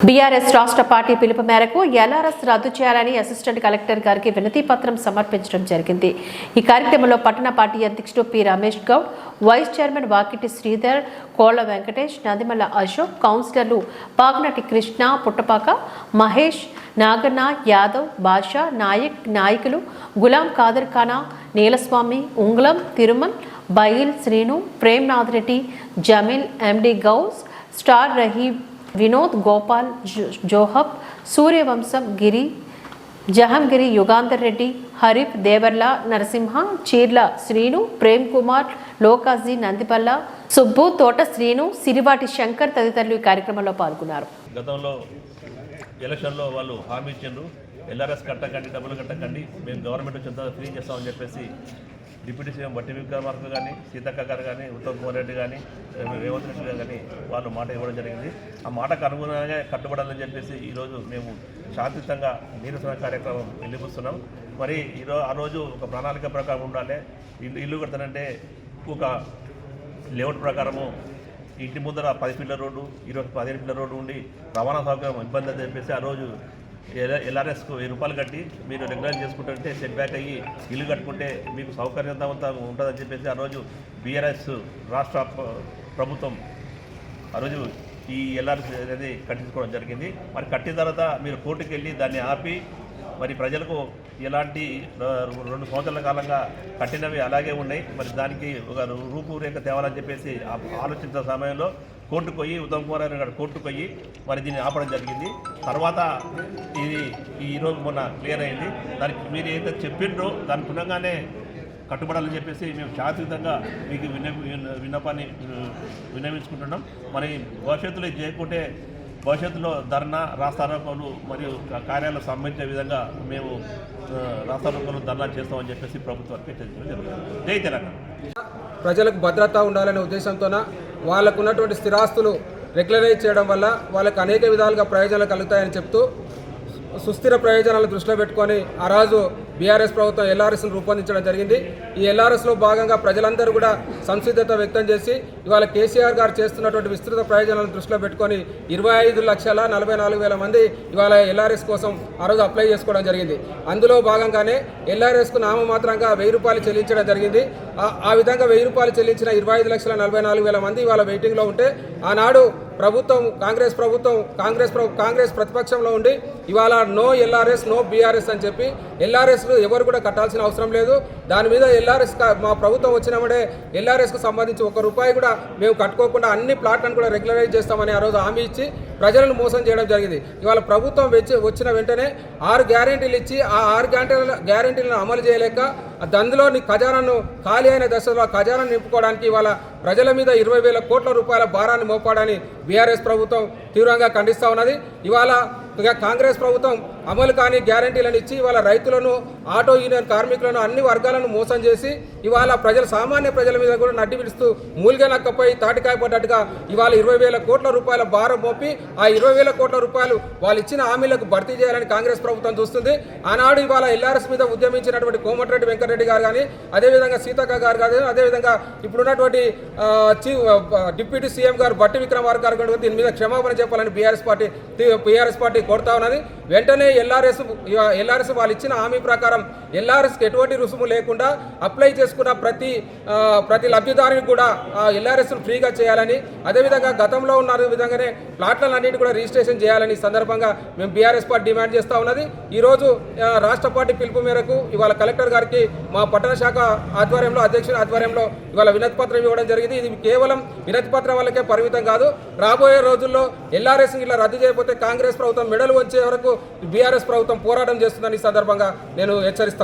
BRS రాష్ట్ర party పిలుపు మేరకు ఎల్ఆర్ఎస్ రద్దు చేయాలని అసిస్టెంట్ కలెక్టర్ గారికి వినతి పత్రం సమర్పించడం జరిగింది. ఈ కార్యక్రమంలో పట్టణ పార్టీ అధ్యక్షుడు P. Ramesh Goud vice chairman Vakiti Sridhar Kolla Venkatesh Nandimalla Ashok కౌన్సిలర్లు పాగనటి కృష్ణ పుట్టపాక మహేష్ నాగన్న యాదవ్ బాషా నాయక్ నాయకులు గులాం ఖాదర్ ఖానా నీలస్వామి ఉంగళం తిరుమల్ బైల్ శ్రీను ప్రేమ్నాథ్ రెడ్డి జమీల్ ఎండి గౌస్ స్టార్ రహీబ్ వినోద్ గోపాల్ జోహబ్ సూర్యవంశం గిరి జహంగిరి యుగాంధర్ రెడ్డి హరిఫ్ దేవర్ల నరసింహ చీర్ల శ్రీను ప్రేమ్ కుమార్ లోకాజీ నందిపల్ల సుబ్బు తోట శ్రీను సిరివాటి శంకర్ తదితరులు ఈ కార్యక్రమంలో పాల్గొన్నారు. గతంలో ఎలక్షన్లో వాళ్ళు హామీ ఇచ్చిండ్రు. ఎల్ఆర్ఎస్ కట్టకండి డబ్బులు కట్టకండి మేము గవర్నమెంట్ వచ్చిన తర్వాత ఫ్రీ చేస్తామని చెప్పేసి డిప్యూటీ సీఎం బట్టి విక్రమార్క కానీ సీతక్క గారు కానీ ఉత్తమ్ కుమార్ రెడ్డి కానీ రేవంత్ రెడ్డి గారు వాళ్ళు మాట ఇవ్వడం జరిగింది. ఆ మాటకు అనుగుణంగా కట్టుబడాలని చెప్పేసి ఈరోజు మేము శాంతియుతంగా నిరసన కార్యక్రమం వెళ్ళిపుస్తున్నాం మరి ఈరోజు ఆ రోజు ఒక ప్రణాళిక ప్రకారం ఉండాలి. ఇల్లు ఇల్లు కడతానంటే ఒక లేఅవుట్ ప్రకారము ఇంటి ముందర పది ఫీట్ల రోడ్డు ఈరోజు పదిహేను ఫీట్ల రోడ్డు ఉండి రవాణా సౌకర్యం ఇబ్బంది అని చెప్పేసి ఆ రోజు ఎల్- ఎల్ఆర్ఎస్కు వెయ్యి రూపాయలు కట్టి మీరు రెగ్యులర్ చేసుకుంటుంటే సెట్ బ్యాక్ అయ్యి ఇల్లు కట్టుకుంటే మీకు సౌకర్యవంతంగా ఉంటుందని చెప్పేసి ఆ రోజు బీఆర్ఎస్ రాష్ట్ర ప్రభుత్వం ఆ రోజు ఈ ఎల్ఆర్సీ అనేది కట్టించుకోవడం జరిగింది. మరి కట్టిన తర్వాత మీరు కోర్టుకు వెళ్ళి దాన్ని ఆపి మరి ప్రజలకు ఎలాంటి రెండు సంవత్సరాల కాలంగా కట్టినవి అలాగే ఉన్నాయి. మరి దానికి ఒక రూపురేఖ తేవాలని చెప్పేసి ఆలోచించిన సమయంలో కోర్టుకు పోయి ఉత్తమ్ కుమార్ గారు గారు కోర్టుకు పోయి మరి దీన్ని ఆపడం జరిగింది. తర్వాత ఇది ఈ రోజు మొన్న క్లియర్ అయింది. దానికి మీరు ఏదైతే చెప్పిండ్రో దాని పునగానే కట్టుబడాలని చెప్పేసి మేము శాశ్వతంగా మీకు విన్న విన్నపాన్ని ఆ, విన్నవించుకుంటున్నాం. మరి భవిష్యత్తులో చేయకుంటే భవిష్యత్తులో ధర్నా రాస్తారోకాలు మరియు కార్యాలకు సంబంధించిన విధంగా మేము రాస్తారోకాలు ధర్నా చేస్తామని చెప్పేసి ప్రభుత్వానికి హెచ్చరించడం జరుగుతుంది జై తెలంగాణ. ప్రజలకు భద్రత ఉండాలనే ఉద్దేశంతోన వాళ్ళకు ఉన్నటువంటి స్థిరాస్తులు రెగ్యులరైజ్ చేయడం వల్ల వాళ్ళకు అనేక విధాలుగా ప్రయోజనాలు కలుగుతాయని చెప్తూ సుస్థిర ప్రయోజనాలు దృష్టిలో పెట్టుకొని ఆ రోజు బీఆర్ఎస్ ప్రభుత్వం ఎల్ఆర్ఎస్ను రూపొందించడం జరిగింది. ఈ ఎల్ఆర్ఎస్లో భాగంగా ప్రజలందరూ కూడా సంసిద్ధత వ్యక్తం చేసి ఇవాళ కేసీఆర్ గారు చేస్తున్నటువంటి విస్తృత ప్రయోజనాలను దృష్టిలో పెట్టుకొని ఇరవై ఐదు లక్షల నలభై నాలుగు వేల మంది ఇవాళ ఎల్ఆర్ఎస్ కోసం ఆ రోజు అప్లై చేసుకోవడం జరిగింది. అందులో భాగంగానే ఎల్ఆర్ఎస్కు నామమాత్రంగా వెయ్యి రూపాయలు చెల్లించడం జరిగింది. ఆ- ఆ విధంగా వెయ్యి రూపాయలు చెల్లించిన ఇరవై ఐదు లక్షల నలభై నాలుగు వేల మంది ఇవాళ వెయిటింగ్లో ఉంటే ఆనాడు ప్రభుత్వం కాంగ్రెస్ ప్రభుత్వం కాంగ్రెస్ కాంగ్రెస్ ప్రతిపక్షంలో ఉండి ఇవాళ నో ఎల్ఆర్ఎస్ నో బీఆర్ఎస్ అని చెప్పి ఎల్ఆర్ఎస్ ఎవరు కూడా కట్టాల్సిన అవసరం లేదు. దాని మీద ఎల్ఆర్ఎస్ మా ప్రభుత్వం వచ్చినప్పుడే ఎల్ఆర్ఎస్కు సంబంధించి ఒక రూపాయి కూడా మేము కట్టుకోకుండా అన్ని ప్లాట్లను కూడా రెగ్యులరైజ్ చేస్తామని ఆ రోజు హామీ ఇచ్చి ప్రజలను మోసం చేయడం జరిగింది. ఇవాళ ప్రభుత్వం వచ్చి వచ్చిన వెంటనే ఆరు గ్యారెంటీలు ఇచ్చి ఆ ఆరు గ్యారెంటీల గ్యారెంటీలను అమలు చేయలేక అందులో నీ ఖజానాను ఖాళీ అయిన దశలో ఖజానాను నింపుకోవడానికి ఇవాళ ప్రజల మీద ఇరవై వేల కోట్ల రూపాయల భారాన్ని మోపాడని బీఆర్ఎస్ ప్రభుత్వం తీవ్రంగా ఖండిస్తూ ఉన్నది. ఇవాళ ఇక కాంగ్రెస్ ప్రభుత్వం అమలు కాని గ్యారంటీలను ఇచ్చి ఇవాళ రైతులను ఆటో యూనియన్ కార్మికులను అన్ని వర్గాలను మోసం చేసి ఇవాళ ప్రజల సామాన్య ప్రజల మీద కూడా నడ్డి విడుస్తూ మూలిగా నక్కపోయి తాటికాయపడ్డట్టుగా ఇవాళ ఇరవై వేల కోట్ల రూపాయల భారం మోపి ఆ ఇరవై వేల కోట్ల రూపాయలు వాళ్ళు ఇచ్చిన హామీలకు భర్తీ చేయాలని కాంగ్రెస్ ప్రభుత్వం చూస్తుంది. ఆనాడు ఇవాళ ఎల్ఆర్ఎస్ మీద ఉద్యమించినటువంటి కోమటిరెడ్డి వెంకటరెడ్డి గారు కానీ అదేవిధంగా సీతక్క గారు కానీ అదేవిధంగా ఇప్పుడున్నటువంటి చీఫ్ డిప్యూటీ సీఎం గారు బట్టి విక్రమార్ గారు దీని మీద క్షమాపణ చెప్పాలని బీఆర్ఎస్ పార్టీ బీఆర్ఎస్ పార్టీ కోరుతా ఉన్నది. వెంటనే ఎల్ఆర్ఎస్ ఎల్ఆర్ఎస్ వాళ్ళు ఇచ్చిన హామీ ప్రకారం ఎల్ఆర్ఎస్కి ఎటువంటి రుసుము లేకుండా అప్లై చేసుకున్న ప్రతి ప్రతి లబ్ధిదారునికి కూడా ఎల్ఆర్ఎస్ ఫ్రీగా చేయాలని అదేవిధంగా గతంలో ఉన్న విధంగానే ప్లాట్లన్నింటినీ కూడా రిజిస్ట్రేషన్ చేయాలని సందర్భంగా మేము బీఆర్ఎస్ పార్టీ డిమాండ్ చేస్తూ ఉన్నది. ఈరోజు రాష్ట్ర పార్టీ పిలుపు మేరకు ఇవాళ కలెక్టర్ గారికి మా పట్టణ శాఖ ఆధ్వర్యంలో అధ్యక్షుల ఆధ్వర్యంలో ఇవాళ వినతి పత్రం ఇవ్వడం జరిగింది. ఇది కేవలం వినతి పత్రం వల్లకే పరిమితం కాదు. రాబోయే రోజుల్లో ఎల్ఆర్ఎస్ ఇలా రద్దు చేయకపోతే కాంగ్రెస్ ప్రభుత్వం మెడలు వచ్చే వరకు బీఆర్ఎస్ ప్రభుత్వం పోరాటం చేస్తుందని ఈ సందర్భంగా నేను హెచ్చరిస్తాను